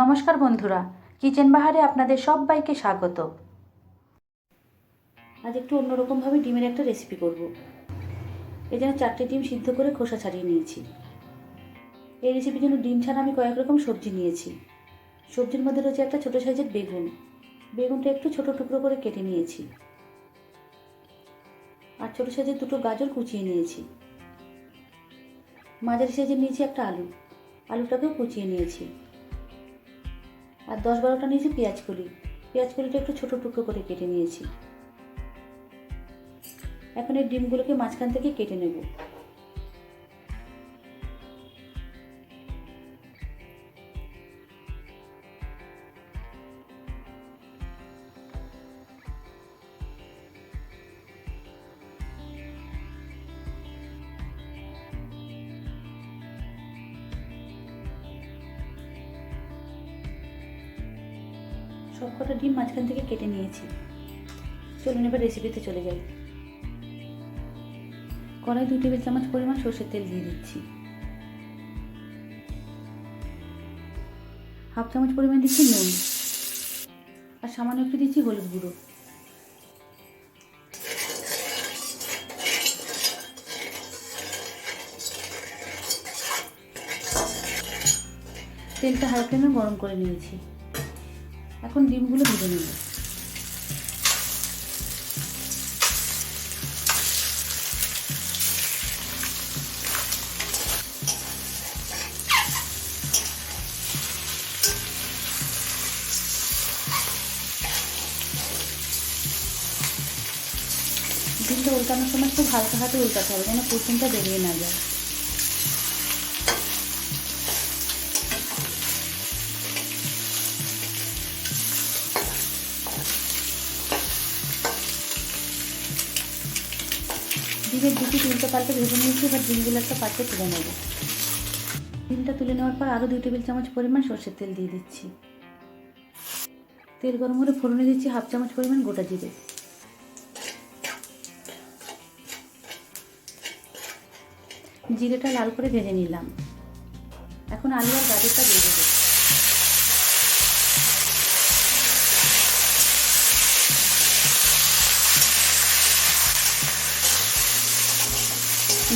নমস্কার বন্ধুরা, কিচেন বাহারে আপনাদের সবাইকে স্বাগত। আজ একটু অন্যরকমভাবে ডিমের একটা রেসিপি করব। এই জন্য চারটে ডিম সিদ্ধ করে খোসা ছাড়িয়ে নিয়েছি। এই রেসিপির জন্য ডিম ছাড়া আমি কয়েক রকম সবজি নিয়েছি। সবজির মধ্যে রয়েছে একটা ছোটো সাইজের বেগুন। বেগুনটা একটু ছোট টুকরো করে কেটে নিয়েছি। আর ছোটো সাইজের দুটো গাজর কুচিয়ে নিয়েছি। মাঝারি সাইজের নিয়েছি একটা আলু। আলুটাকেও কুচিয়ে নিয়েছি। আর দশ বারোটা নিয়েছি পেঁয়াজ কলি। পেঁয়াজ কলিটা একটু ছোটো টুকরো করে কেটে নিয়েছি। এখন এই ডিমগুলোকে মাঝখান থেকে কেটে নেব। সব কটা ডিম মাঝখান থেকে কেটে নিয়েছি। চলুন এবার রেসিপিতে চলে যাই। কড়াই দুই টেবিল চামচ পরিমাণ সর্ষের তেল দিয়ে দিচ্ছি। হাফ চামচ পরিমাণ দিচ্ছি নুন। আর সামান্য একটু দিচ্ছি হলুদ গুঁড়ো। তেলটা হাই ফ্লেমে গরম করে নিয়েছি। এখন ডিমগুলো ভেজে নেব। ডিমটা উল্টানোর সময় খুব হালকা হাতে উল্টাতে হবে, যেন কুসুমটা বেরিয়ে না যায়। ডিমের দুটি উল্টো পাল্টে ভেজে নিয়েছি, এবার ডিমগুলো একটা পাত্রে তুলে নেব। ডিমটা তুলে নেওয়ার পর আরও দুই টেবিল চামচ পরিমাণ সর্ষের তেল দিয়ে দিচ্ছি। তেল গরম করে ফোড়নে দিচ্ছি হাফ চামচ পরিমাণ গোটা জিরে। জিরেটা লাল করে ভেজে নিলাম। এখন আলু আর গাজরটা দিয়ে দেবো।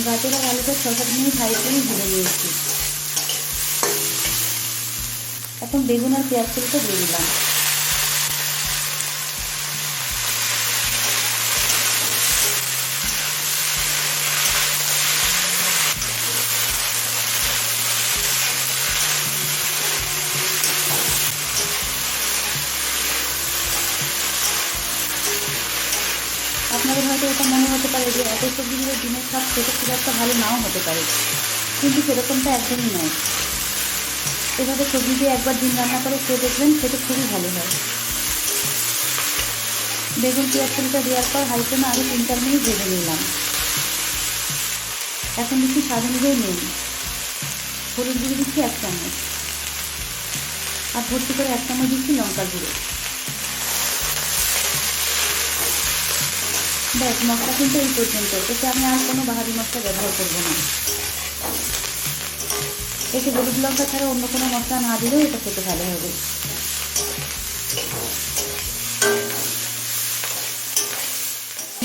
গাজর আর আলুটা ছ সাত মিনিট হাই করে ভেজে নিয়েছি। এখন বেগুন আর পেঁয়াজ তেলটা দিয়ে দিলাম। হতে পারে যে এত সবজিগুলো ডিমের স্বাদ খেতে খুব একটা ভালো নাও হতে পারে। কিন্তু সেরকমটা একদমই নয়। এভাবে সবজি দিয়ে একবার ডিম রান্না করে খেয়ে দেখবেন খেতে খুবই ভালো হয়। বেগুন পেঁয়াজ ফুলটা দেওয়ার পর হাই ফ্লেমে আরও তিন চার মিনিট ভেজে নিলাম। এখন দিচ্ছি স্বাদ অনুযায়ী নুন। হলুদ গুঁড়ো দিচ্ছি এক চামচ। আর ভর্তি করে এক চামচ দিচ্ছি লঙ্কার গুঁড়ো। ব্যাস, মশলা কিন্তু এই পর্যন্ত। এতে আমি আর কোনো বাহারি মশলা ব্যবহার করব না। এতে হলুদ লঙ্কা ছাড়া অন্য কোনো মশলা না দিলেও এটা খেতে ভালো হবে।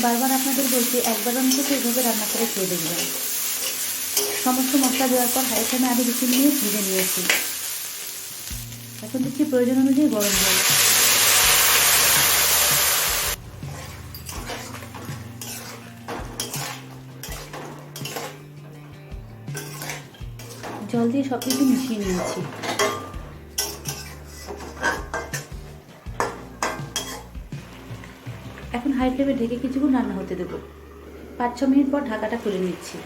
বারবার আপনাদের বলছি, একবার অন্তত এইভাবে রান্না করে খেয়ে দেখবেন। সমস্ত মশলা দেওয়ার পর হাই ফ্লেমে দু তিন মিনিট ভেজে নিয়েছি। এখন দিচ্ছি প্রয়োজন অনুযায়ী গরম জল। জল দিয়ে সব কিছু মিশিয়ে নিয়েছি। এখন হাই ফ্লেমে ঢেকে কিছুক্ষণ রান্না হতে দেবো। পাঁচ, ছ মিনিট পর ঢাকাটা খুলে নিচ্ছি।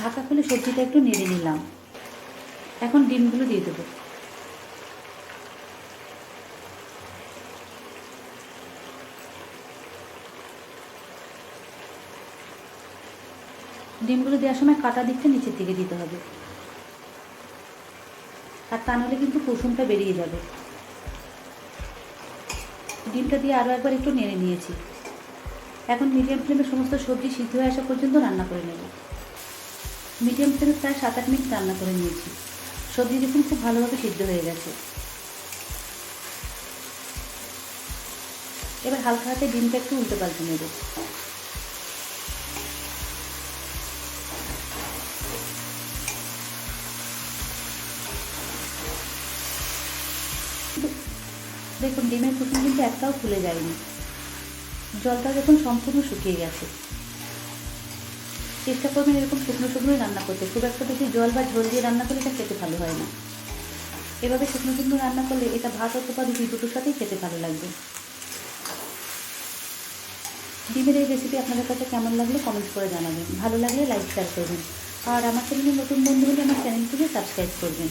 ঢাকা খুলে সবজিটা একটু নেড়ে নিলাম। এখন ডিমগুলো দিয়ে দেবো। ডিমগুলো দেওয়ার সময় কাটা দিকটা নিচের দিকে দিতে হবে। আর তা নাহলে কিন্তু কুসুমটা বেরিয়ে যাবে। ডিমটা দিয়ে আরও একবার একটু নেড়ে নিয়েছি। এখন মিডিয়াম ফ্লেমে সমস্ত সবজি সিদ্ধ হয়ে আসা পর্যন্ত রান্না করে নেব। মিডিয়াম ফ্লেমে প্রায় সাত আট মিনিট রান্না করে নিয়েছি। সবজি দেখুন খুব ভালোভাবে সিদ্ধ হয়ে গেছে। এবার হালকা হাতে ডিমটা একটু উল্টে পাল্টে নেব। দেখুন, ডিমের কুসুম কিন্তু একটাও ফুলে যায়নি। জলটা দেখুন সম্পূর্ণ শুকিয়ে গেছে। চেষ্টা করবেন এরকম শুকনো শুকনোই রান্না করতে। খুব একটা বেশি জল বা ঝোল দিয়ে রান্না করলে এটা খেতে ভালো হয় না। এভাবে শুকনো শুকনো রান্না করলে এটা ভাত অথবা রুটি দুটোর সাথেই খেতে ভালো লাগবে। ডিমের এই রেসিপি আপনাদের কাছে কেমন লাগল কমেন্ট করে জানাবেন। ভালো লাগলে লাইক শেয়ার করবেন। আর আমার চ্যানেলে নতুন বন্ধু হলে আমার চ্যানেলটিকে সাবস্ক্রাইব করবেন।